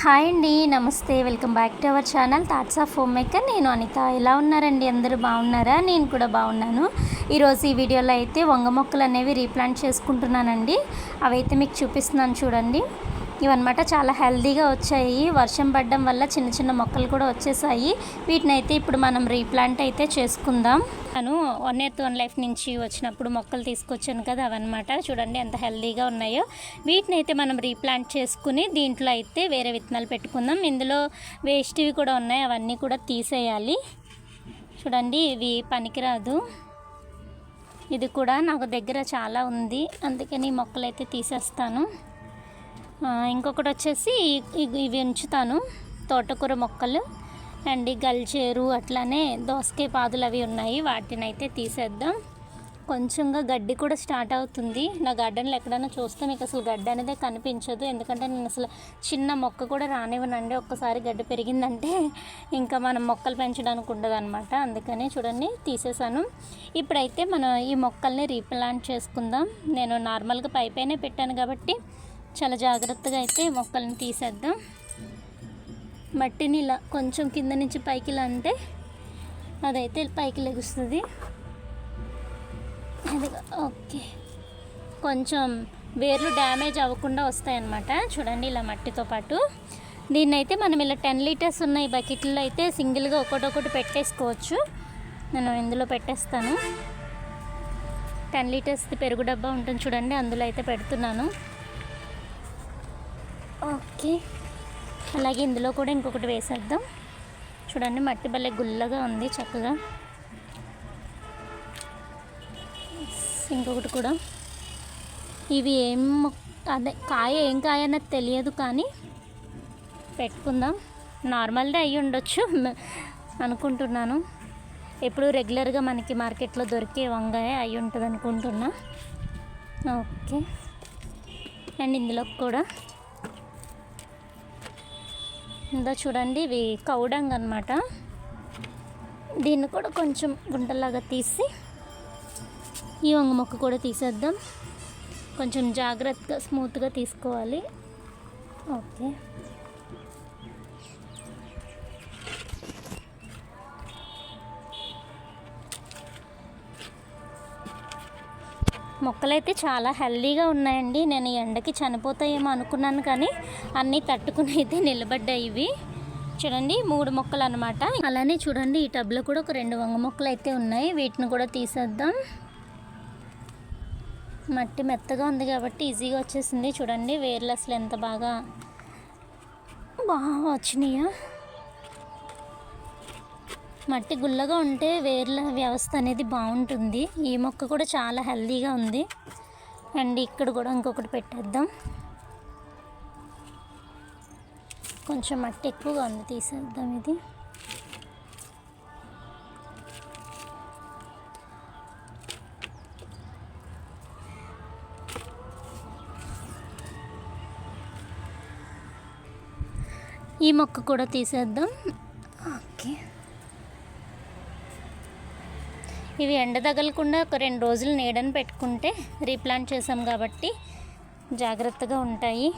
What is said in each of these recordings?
Hi అండి నమస్తే. Welcome back to our channel thoughts of home maker. నేను అనిత. ఎలా ఉన్నారండి? అందరూ బాగున్నారా? నేను కూడా బాగున్నాను. ఈరోజు ఈ వీడియోలో అయితే వంగ మొక్కలు అనేవి రీప్లాంట్ చేసుకుంటున్నానండి. అవైతే మీకు చూపిస్తున్నాను చూడండి. ఇవన్నమాట చాలా హెల్దీగా వచ్చాయి. వర్షం పడడం వల్ల చిన్న చిన్న మొక్కలు కూడా వచ్చేసాయి. వీటిని అయితే ఇప్పుడు మనం రీప్లాంట్ అయితే చేసుకుందాం. నేను వన్ ఇయర్ వన్ లైఫ్ నుంచి వచ్చినప్పుడు మొక్కలు తీసుకొచ్చాను కదా అవన్నమాట. చూడండి ఎంత హెల్దీగా ఉన్నాయో. వీటిని అయితే మనం రీప్లాంట్ చేసుకుని దీంట్లో అయితే వేరే విత్తనాలు పెట్టుకుందాం. ఇందులో వేస్ట్వి కూడా ఉన్నాయి. అవన్నీ కూడా తీసేయాలి. చూడండి ఇవి పనికిరాదు. ఇది కూడా నాకు దగ్గర చాలా ఉంది. అందుకని మొక్కలు అయితే తీసేస్తాను. ఇంకొకటి వచ్చేసి ఇవి ఉంచుతాను. తోటకూర మొక్కలు అండ్ గల్చేరు అట్లానే దోసకాయ పాదులు అవి ఉన్నాయి. వాటిని అయితే తీసేద్దాం. కొంచెంగా గడ్డి కూడా స్టార్ట్ అవుతుంది. నా గార్డెన్లో ఎక్కడైనా చూస్తే మీకు అసలు గడ్డి అనేది కనిపించదు. ఎందుకంటే నేను అసలు చిన్న మొక్క కూడా రానివ్వనండి. ఒక్కసారి గడ్డి పెరిగిందంటే ఇంకా మనం మొక్కలు పెంచడానికి ఉండదు అనమాట అందుకని చూడండి తీసేసాను ఇప్పుడైతే మనం ఈ మొక్కల్ని రీప్లాంట్ చేసుకుందాం. నేను నార్మల్గా పైపైనే పెట్టాను కాబట్టి చాలా జాగ్రత్తగా అయితే మొక్కలను తీసేద్దాం. మట్టిని ఇలా కొంచెం కింద నుంచి పైకి ఇలా అంటే అదైతే పైకి లెగుస్తుంది. అది ఓకే. కొంచెం వేర్లు డ్యామేజ్ అవ్వకుండా వస్తాయన్నమాట. చూడండి ఇలా మట్టితో పాటు. దీన్ని అయితే మనం ఇలా టెన్ లీటర్స్ ఉన్న ఈ బకెట్లో అయితే సింగిల్గా ఒకటొకటి పెట్టేసుకోవచ్చు. నేను ఇందులో పెట్టేస్తాను. టెన్ లీటర్స్ది పెరుగు డబ్బా ఉంటుంది చూడండి అందులో అయితే పెడుతున్నాను. ఓకే. అలాగే ఇందులో కూడా ఇంకొకటి వేసేద్దాం. చూడండి మట్టి భలే గుల్లగా ఉంది చక్కగా. ఇంకొకటి కూడా. ఇవి ఏం అదే కాయ ఏం కాయ అన్నది తెలియదు కానీ పెట్టుకుందాం. నార్మల్దే అయ్యి ఉండొచ్చు అనుకుంటున్నాను. ఎప్పుడు రెగ్యులర్గా మనకి మార్కెట్లో దొరికే వంకాయ అయి ఉంటుంది అనుకుంటున్నా ఓకే. అండ్ ఇందులో కూడా ఇందా చూడండి ఇవి కౌడంగ్ అనమాట దీన్ని కూడా కొంచెం గుంటలాగా తీసి ఈ వంగ మొక్క కూడా తీసేద్దాం. కొంచెం జాగ్రత్తగా స్మూత్గా తీసుకోవాలి. ఓకే. మొక్కలైతే చాలా హెల్దీగా ఉన్నాయండి. నేను ఎండకి చనిపోతాయేమో అనుకున్నాను కానీ అన్నీ తట్టుకుని అయితే నిలబడ్డాయి ఇవి. చూడండి మూడు మొక్కలు అనమాట అలానే చూడండి ఈ టబ్లో కూడా ఒక రెండు వంగ మొక్కలు అయితే ఉన్నాయి. వీటిని కూడా తీసేద్దాం. మట్టి మెత్తగా ఉంది కాబట్టి ఈజీగా వచ్చేసింది. చూడండి వేర్లు అసలు ఎంత బాగా బాగా వచ్చినాయా. మట్టి గుల్లగా ఉంటే వేర్ల వ్యవస్థ అనేది బాగుంటుంది. ఈ మొక్క కూడా చాలా హెల్తీగా ఉంది. అండ్ ఇక్కడ కూడా ఇంకొకటి పెట్టేద్దాం. కొంచెం మట్టి ఎక్కువగా ఉంది తీసేద్దాం ఇది. ఈ మొక్క కూడా తీసేద్దాం. ఓకే. ఇవి ఎండ తగలకుండా ఒక రెండు రోజులు నీడని పెట్టుకుంటే రీప్లాంట్ చేసాం కాబట్టి జాగ్రత్తగా ఉంటాయి.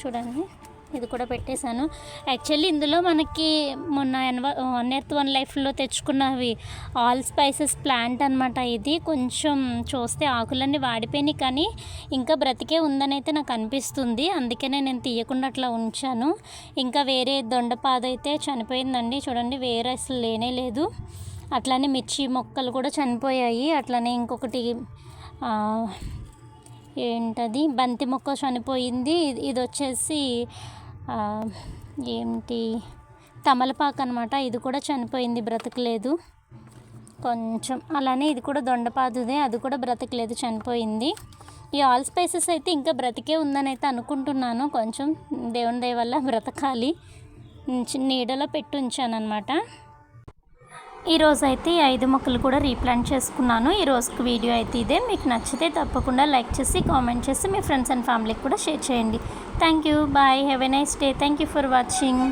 చూడండి ఇది కూడా పెట్టేశాను. యాక్చువల్లీ ఇందులో మనకి మొన్న వన్ ఎర్త్ వన్ లైఫ్లో తెచ్చుకున్నవి ఆల్ స్పైసెస్ ప్లాంట్ అనమాట ఇది. కొంచెం చూస్తే ఆకులన్నీ వాడిపోయినాయి కానీ ఇంకా బ్రతికే ఉందని అయితే నాకు అనిపిస్తుంది. అందుకనే నేను తీయకుండా అట్లా ఉంచాను. ఇంకా వేరే దొండపాద అయితే చనిపోయిందండి. చూడండి వేరే అసలు లేనే లేదు. అట్లానే మిర్చి మొక్కలు కూడా చనిపోయాయి. అట్లానే ఇంకొకటి ఏంటది? బంతి మొక్క చనిపోయింది. ఇది- వచ్చేసి ఏంటి? తమలపాకు అనమాట ఇది కూడా చనిపోయింది బ్రతకలేదు. కొంచెం అలానే ఇది కూడా దొండపాదుదే అది కూడా బ్రతకలేదు చనిపోయింది. ఈ ఆల్ స్పైసెస్ అయితే ఇంకా బ్రతికే ఉందని అయితే అనుకుంటున్నాను. కొంచెం దేవుని దయ వల్ల బ్రతకాలి. నీడలో పెట్టి ఉంచాను అనమాట ఈరోజు అయితే ఈ ఐదు మొక్కలు కూడా రీప్లాంట్ చేసుకున్నాను. ఈ రోజుకి వీడియో అయితే ఇదే. మీకు నచ్చితే తప్పకుండా లైక్ చేసి కామెంట్ చేసి మీ ఫ్రెండ్స్ అండ్ ఫ్యామిలీకి కూడా షేర్ చేయండి. Thank you bye have a nice day thank you for watching